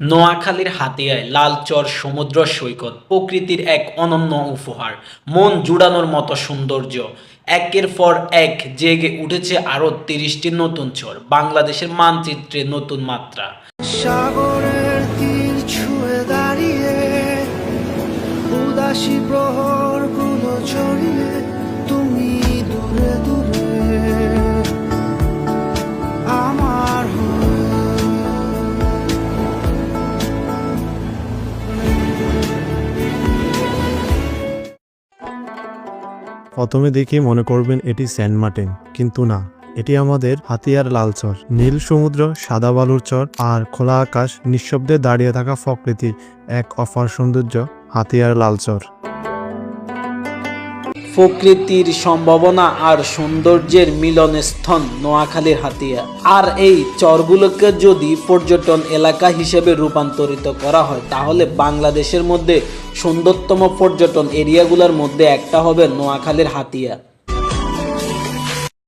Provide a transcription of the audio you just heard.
নোয়াখালীর হাতিয়ায় লালচর সমুদ্র সৈকত প্রকৃতির এক অনন্য উপহার। মন জুড়ানোর মতো সৌন্দর্য। একের পর এক জেগে উঠেছে আরও তিরিশটি নতুন চর। বাংলাদেশের মানচিত্রে নতুন মাত্রা। সাগরের তীর ছুঁয়ে দাঁড়িয়ে উদাসী প্রহর প্রথমে দেখে মনে করবেন এটি সেন্ট মার্টিন, কিন্তু না, এটি আমাদের হাতিয়ার লাল চর, নীল সমুদ্র, সাদা বালুর চর আর খোলা আকাশ নিঃশব্দে দাঁড়িয়ে থাকা প্রকৃতির এক অফার সৌন্দর্য হাতিয়ার লাল চর। প্রকৃতির সম্ভাবনা আর সৌন্দর্যের মিলনস্থল নোয়াখালীর হাতিয়া। আর এই চরগুলোকে যদি পর্যটন এলাকা হিসেবে রূপান্তরিত করা হয়, তাহলে বাংলাদেশের মধ্যে সুন্দরতম পর্যটন এরিয়াগুলোর মধ্যে একটা হবে নোয়াখালীর হাতিয়া।